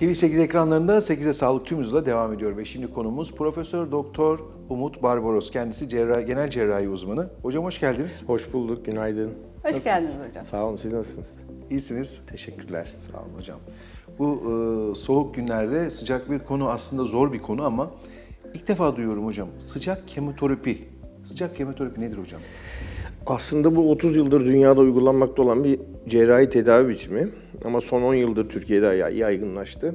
TV8 ekranlarında 8'e sağlık tüm hızla devam ediyor ve şimdi konumuz Profesör Doktor Umut Barbaros. Kendisi cerrah, genel cerrahi uzmanı. Hocam hoş geldiniz. Hoş bulduk, günaydın. Hoş Nasılsınız? geldiniz hocam. Sağ olun, siz nasılsınız? İyisiniz. Teşekkürler. Sağ olun hocam. Bu e, soğuk günlerde sıcak bir konu aslında zor bir konu ama ilk defa duyuyorum hocam. Sıcak kemoterapi. Sıcak kemoterapi nedir hocam? Aslında bu 30 yıldır dünyada uygulanmakta olan bir cerrahi tedavi biçimi. Ama son 10 yıldır Türkiye'de yay- yaygınlaştı.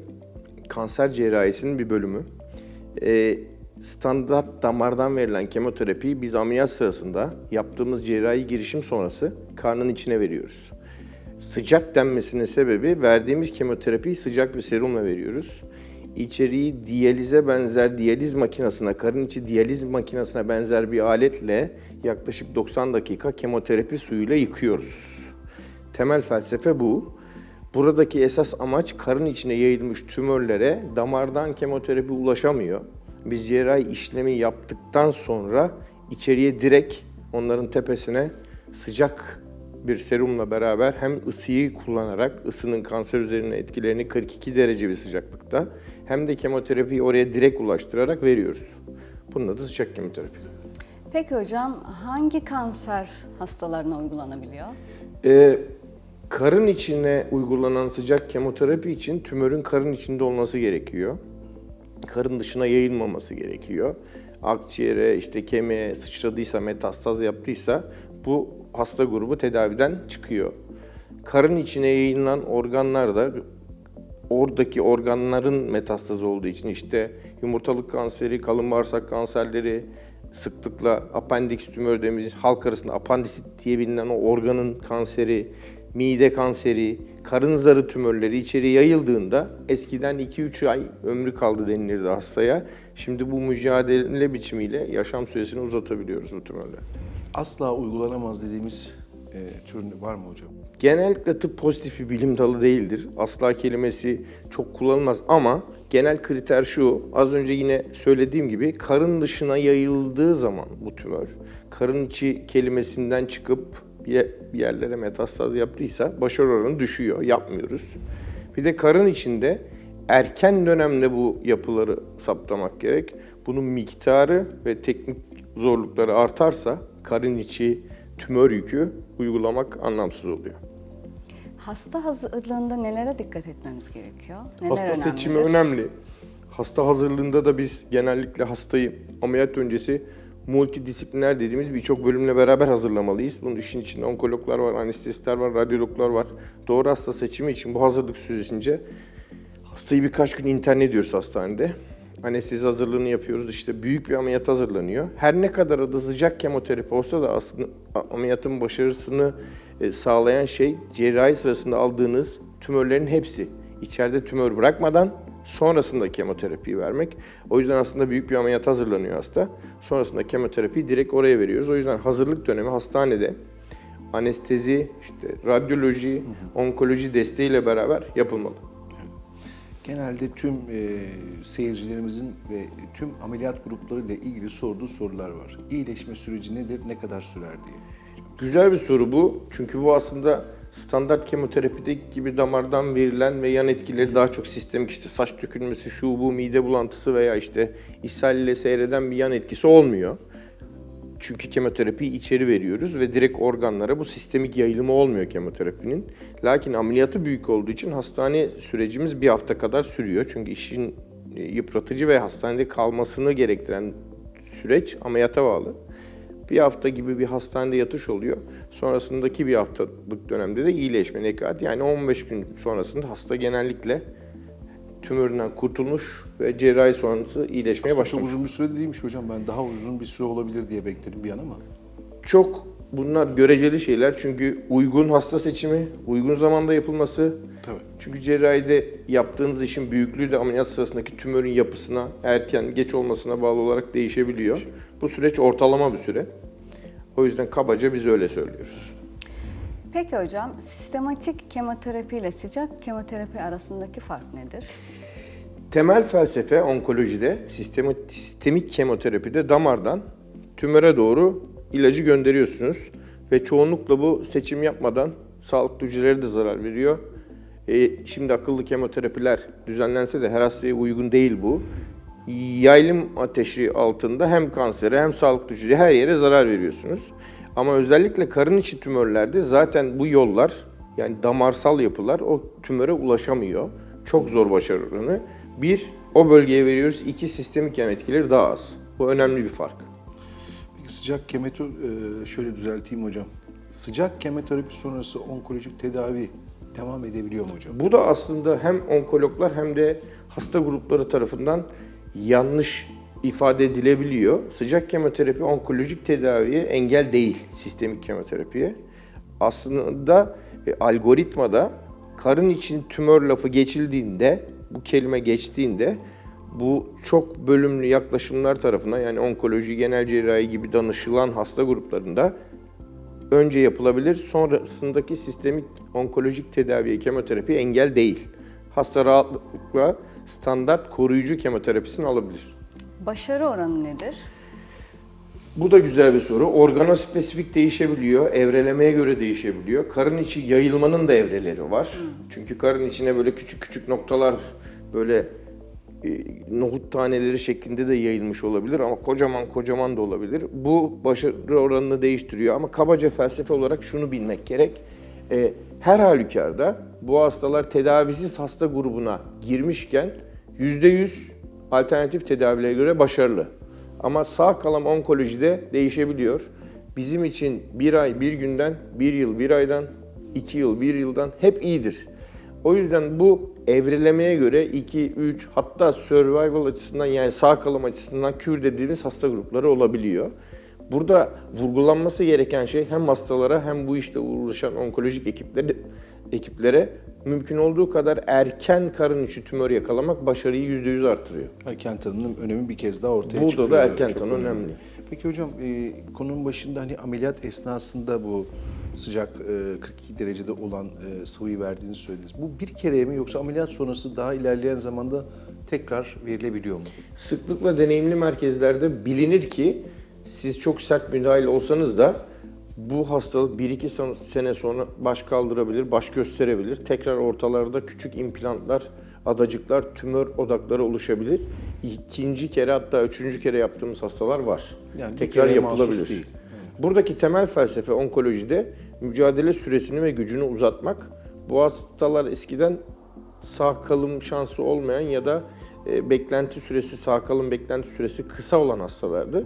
Kanser cerrahisinin bir bölümü. Ee, standart damardan verilen kemoterapiyi biz ameliyat sırasında yaptığımız cerrahi girişim sonrası karnın içine veriyoruz. Sıcak denmesinin sebebi verdiğimiz kemoterapiyi sıcak bir serumla veriyoruz. İçeriği diyalize benzer diyaliz makinesine, karın içi diyaliz makinesine benzer bir aletle yaklaşık 90 dakika kemoterapi suyuyla yıkıyoruz. Temel felsefe bu. Buradaki esas amaç karın içine yayılmış tümörlere damardan kemoterapi ulaşamıyor. Biz cerrahi işlemi yaptıktan sonra içeriye direkt onların tepesine sıcak bir serumla beraber hem ısıyı kullanarak ısının kanser üzerine etkilerini 42 derece bir sıcaklıkta hem de kemoterapiyi oraya direkt ulaştırarak veriyoruz. Bunun adı sıcak kemoterapi. Peki hocam hangi kanser hastalarına uygulanabiliyor? Ee, karın içine uygulanan sıcak kemoterapi için tümörün karın içinde olması gerekiyor. Karın dışına yayılmaması gerekiyor. Akciğere, işte kemiğe sıçradıysa, metastaz yaptıysa bu hasta grubu tedaviden çıkıyor. Karın içine yayılan organlar da oradaki organların metastazı olduğu için işte yumurtalık kanseri, kalın bağırsak kanserleri, sıklıkla apendix tümör dediğimiz halk arasında apandisit diye bilinen o organın kanseri, mide kanseri, karın zarı tümörleri içeri yayıldığında eskiden 2-3 ay ömrü kaldı denilirdi hastaya. Şimdi bu mücadele biçimiyle yaşam süresini uzatabiliyoruz bu tümörler. Asla uygulanamaz dediğimiz e, tür var mı hocam? Genellikle tıp pozitif bir bilim dalı değildir. Asla kelimesi çok kullanılmaz ama genel kriter şu. Az önce yine söylediğim gibi karın dışına yayıldığı zaman bu tümör, karın içi kelimesinden çıkıp bir yerlere metastaz yaptıysa başarı oranı düşüyor. Yapmıyoruz. Bir de karın içinde erken dönemde bu yapıları saptamak gerek. Bunun miktarı ve teknik zorlukları artarsa karın içi tümör yükü uygulamak anlamsız oluyor. Hasta hazırlığında nelere dikkat etmemiz gerekiyor? Neler Hasta önemlidir? seçimi önemli. Hasta hazırlığında da biz genellikle hastayı ameliyat öncesi multidisipliner dediğimiz birçok bölümle beraber hazırlamalıyız. Bunun işin içinde onkologlar var, anestezistler var, radyologlar var. Doğru hasta seçimi için bu hazırlık süresince hastayı birkaç gün intern ediyoruz hastanede. Anestezi hazırlığını yapıyoruz. İşte büyük bir ameliyat hazırlanıyor. Her ne kadar adı sıcak kemoterapi olsa da aslında ameliyatın başarısını e, sağlayan şey cerrahi sırasında aldığınız tümörlerin hepsi. İçeride tümör bırakmadan sonrasında kemoterapiyi vermek. O yüzden aslında büyük bir ameliyat hazırlanıyor hasta. Sonrasında kemoterapiyi direkt oraya veriyoruz. O yüzden hazırlık dönemi hastanede anestezi, işte radyoloji, onkoloji desteğiyle beraber yapılmalı. Genelde tüm e, seyircilerimizin ve tüm ameliyat grupları ile ilgili sorduğu sorular var. İyileşme süreci nedir, ne kadar sürer diye. Güzel bir soru bu. Çünkü bu aslında standart kemoterapideki gibi damardan verilen ve yan etkileri daha çok sistemik işte saç dökülmesi, şu bu mide bulantısı veya işte ishal ile seyreden bir yan etkisi olmuyor. Çünkü kemoterapiyi içeri veriyoruz ve direkt organlara bu sistemik yayılımı olmuyor kemoterapinin. Lakin ameliyatı büyük olduğu için hastane sürecimiz bir hafta kadar sürüyor. Çünkü işin e, yıpratıcı ve hastanede kalmasını gerektiren süreç ameliyata bağlı. Bir hafta gibi bir hastanede yatış oluyor. Sonrasındaki bir haftalık dönemde de iyileşme nekat. Yani 15 gün sonrasında hasta genellikle tümöründen kurtulmuş ve cerrahi sonrası iyileşmeye Aslında çok başlamış. uzun bir süre değilmiş hocam. Ben daha uzun bir süre olabilir diye bekledim bir an ama. Çok bunlar göreceli şeyler çünkü uygun hasta seçimi, uygun zamanda yapılması. Tabii. Çünkü cerrahide yaptığınız işin büyüklüğü de ameliyat sırasındaki tümörün yapısına, erken, geç olmasına bağlı olarak değişebiliyor. Bu süreç ortalama bir süre. O yüzden kabaca biz öyle söylüyoruz. Peki hocam sistematik kemoterapi ile sıcak kemoterapi arasındaki fark nedir? Temel felsefe onkolojide, sistemi- sistemik kemoterapide damardan tümöre doğru ilacı gönderiyorsunuz. Ve çoğunlukla bu seçim yapmadan sağlıklı hücrelere de zarar veriyor. E, şimdi akıllı kemoterapiler düzenlense de her hastaya uygun değil bu. Yaylım ateşi altında hem kansere hem sağlık düşürücü her yere zarar veriyorsunuz. Ama özellikle karın içi tümörlerde zaten bu yollar yani damarsal yapılar o tümöre ulaşamıyor. Çok zor başarı. Bir, o bölgeye veriyoruz. İki, sistemik yan etkileri daha az. Bu önemli bir fark. Peki sıcak kemoterapi, şöyle düzelteyim hocam. Sıcak kemoterapi sonrası onkolojik tedavi devam edebiliyor mu hocam? Bu da aslında hem onkologlar hem de hasta grupları tarafından yanlış ifade edilebiliyor. Sıcak kemoterapi onkolojik tedaviye engel değil sistemik kemoterapiye. Aslında e, algoritmada karın için tümör lafı geçildiğinde, bu kelime geçtiğinde bu çok bölümlü yaklaşımlar tarafından yani onkoloji, genel cerrahi gibi danışılan hasta gruplarında önce yapılabilir. Sonrasındaki sistemik onkolojik tedaviye kemoterapi engel değil. Hasta rahatlıkla standart koruyucu kemoterapisini alabilir. Başarı oranı nedir? Bu da güzel bir soru. Organospesifik değişebiliyor, evrelemeye göre değişebiliyor. Karın içi yayılmanın da evreleri var. Çünkü karın içine böyle küçük küçük noktalar böyle e, nohut taneleri şeklinde de yayılmış olabilir ama kocaman kocaman da olabilir. Bu başarı oranını değiştiriyor ama kabaca felsefe olarak şunu bilmek gerek. E, her halükarda bu hastalar tedavisiz hasta grubuna girmişken %100 alternatif tedavilere göre başarılı. Ama sağ kalan onkolojide değişebiliyor. Bizim için bir ay bir günden, bir yıl bir aydan, iki yıl bir yıldan hep iyidir. O yüzden bu evrelemeye göre 2, 3 hatta survival açısından yani sağ kalım açısından kür dediğimiz hasta grupları olabiliyor. Burada vurgulanması gereken şey hem hastalara hem bu işte uğraşan onkolojik ekipleri, ekiplere mümkün olduğu kadar erken karın içi tümör yakalamak başarıyı %100 artırıyor. Erken tanının önemi bir kez daha ortaya Burada çıkıyor. da erken tanı önemli. Peki hocam e, konunun başında hani ameliyat esnasında bu sıcak e, 42 derecede olan e, sıvıyı verdiğini söylediniz. Bu bir kere mi yoksa ameliyat sonrası daha ilerleyen zamanda tekrar verilebiliyor mu? Sıklıkla deneyimli merkezlerde bilinir ki siz çok sert müdahale olsanız da bu hastalık 1-2 son- sene sonra baş kaldırabilir, baş gösterebilir. Tekrar ortalarda küçük implantlar, adacıklar, tümör odakları oluşabilir. İkinci kere hatta üçüncü kere yaptığımız hastalar var. Yani Tekrar yapılabilir. değil. Buradaki temel felsefe onkolojide mücadele süresini ve gücünü uzatmak. Bu hastalar eskiden sağ kalım şansı olmayan ya da e, beklenti süresi, sağ kalım beklenti süresi kısa olan hastalardı.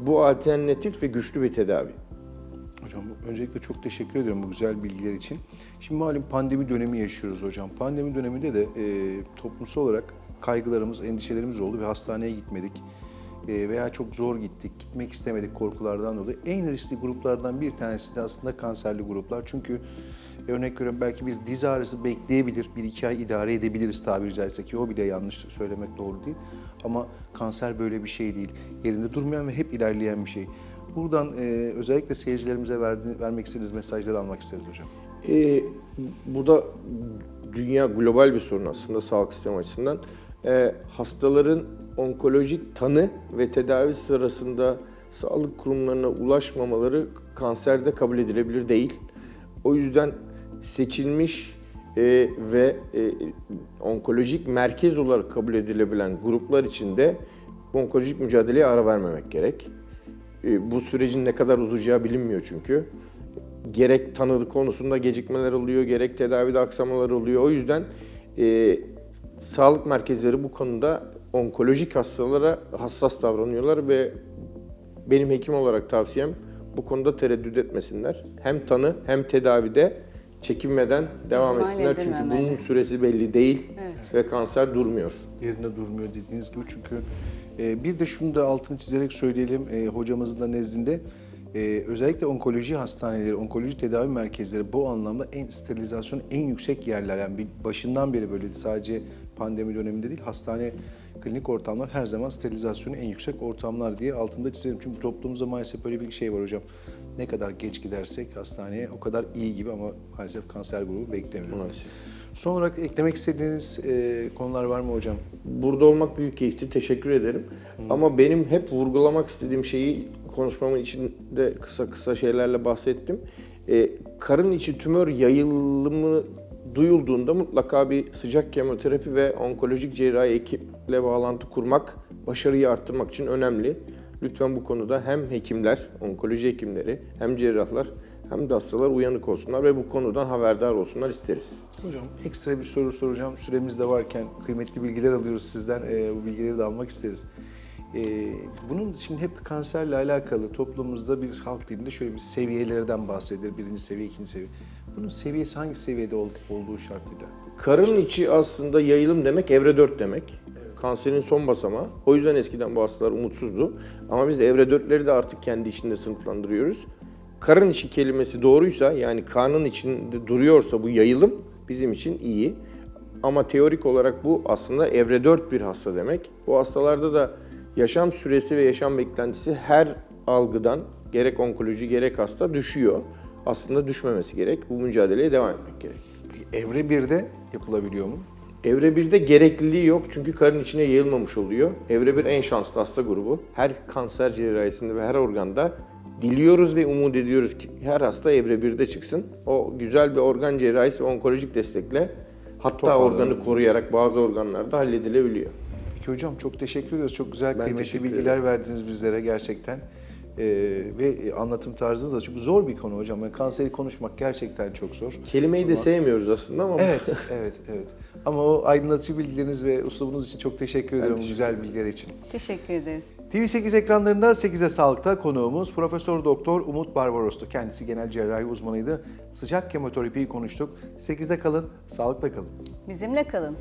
Bu alternatif ve güçlü bir tedavi. Hocam öncelikle çok teşekkür ediyorum bu güzel bilgiler için. Şimdi malum pandemi dönemi yaşıyoruz hocam. Pandemi döneminde de e, toplumsal olarak kaygılarımız, endişelerimiz oldu ve hastaneye gitmedik. E, veya çok zor gittik, gitmek istemedik korkulardan dolayı. En riskli gruplardan bir tanesi de aslında kanserli gruplar. Çünkü e, örnek veriyorum belki bir diz ağrısı bekleyebilir, bir iki ay idare edebiliriz tabiri caizse ki o bile yanlış söylemek doğru değil. Ama kanser böyle bir şey değil. Yerinde durmayan ve hep ilerleyen bir şey. Buradan e, özellikle seyircilerimize verdi, vermek istediğiniz mesajları almak isteriz hocam. Ee, bu da dünya global bir sorun aslında sağlık sistemi açısından. Ee, hastaların onkolojik tanı ve tedavi sırasında sağlık kurumlarına ulaşmamaları kanserde kabul edilebilir değil. O yüzden seçilmiş e, ve e, onkolojik merkez olarak kabul edilebilen gruplar içinde onkolojik mücadeleye ara vermemek gerek. E, bu sürecin ne kadar uzayacağı bilinmiyor çünkü gerek tanı konusunda gecikmeler oluyor, gerek tedavide aksamalar oluyor. O yüzden e, sağlık merkezleri bu konuda onkolojik hastalara hassas davranıyorlar ve benim hekim olarak tavsiyem bu konuda tereddüt etmesinler. Hem tanı hem tedavide çekinmeden devam İhmal etsinler çünkü edilmemeli. bunun süresi belli değil Evet. ve kanser durmuyor. Yerinde durmuyor dediğiniz gibi çünkü e, bir de şunu da altını çizerek söyleyelim e, hocamızın da nezdinde e, özellikle onkoloji hastaneleri, onkoloji tedavi merkezleri bu anlamda en sterilizasyon en yüksek yerler. Yani bir, başından beri böyleydi sadece pandemi döneminde değil hastane klinik ortamlar her zaman sterilizasyonu en yüksek ortamlar diye altında çizelim. Çünkü toplumumuzda maalesef böyle bir şey var hocam. Ne kadar geç gidersek hastaneye o kadar iyi gibi ama maalesef kanser grubu beklemiyor. Maalesef. Son olarak eklemek istediğiniz e, konular var mı hocam? Burada olmak büyük keyifti. Teşekkür ederim. Ama benim hep vurgulamak istediğim şeyi konuşmamın içinde kısa kısa şeylerle bahsettim. Ee, karın içi tümör yayılımı duyulduğunda mutlaka bir sıcak kemoterapi ve onkolojik cerrahi ekiple bağlantı kurmak başarıyı arttırmak için önemli. Lütfen bu konuda hem hekimler, onkoloji hekimleri, hem cerrahlar hem de hastalar uyanık olsunlar ve bu konudan haberdar olsunlar isteriz. Hocam ekstra bir soru soracağım. Süremiz de varken kıymetli bilgiler alıyoruz sizden. Ee, bu bilgileri de almak isteriz. Ee, bunun şimdi hep kanserle alakalı toplumumuzda bir halk dilinde şöyle bir seviyelerden bahsedilir. Birinci seviye, ikinci seviye. Bunun seviyesi hangi seviyede ol- olduğu şartıyla? Karın içi aslında yayılım demek evre 4 demek. Kanserin son basamağı. O yüzden eskiden bu hastalar umutsuzdu. Ama biz evre 4'leri de artık kendi içinde sınıflandırıyoruz. Karın içi kelimesi doğruysa yani karnın içinde duruyorsa bu yayılım bizim için iyi. Ama teorik olarak bu aslında evre 4 bir hasta demek. Bu hastalarda da yaşam süresi ve yaşam beklentisi her algıdan gerek onkoloji gerek hasta düşüyor. Aslında düşmemesi gerek. Bu mücadeleye devam etmek gerek. Evre 1'de yapılabiliyor mu? Evre 1'de gerekliliği yok çünkü karın içine yayılmamış oluyor. Evre 1 en şanslı hasta grubu. Her kanser cerrahisinde ve her organda diliyoruz ve umut ediyoruz ki her hasta evre 1'de çıksın. O güzel bir organ cerrahisi onkolojik destekle hatta Toparlanır. organı koruyarak bazı organlarda halledilebiliyor. Peki hocam çok teşekkür ediyoruz. Çok güzel, Ben kıymetli bilgiler verdiniz bizlere gerçekten. Ee, ve anlatım tarzı da çok zor bir konu hocam. Yani kanseri konuşmak gerçekten çok zor. Kelimeyi de sevmiyoruz aslında ama Evet, evet, evet. Ama o aydınlatıcı bilgileriniz ve uslubunuz için çok teşekkür ediyorum bu güzel bilgiler için. Teşekkür ederiz. TV8 ekranlarında 8'e Sağlık'ta konuğumuz Profesör Doktor Umut Barbaros'tu. Kendisi genel cerrahi uzmanıydı. Sıcak kemoterapiyi konuştuk. 8'de kalın, sağlıkla kalın. Bizimle kalın.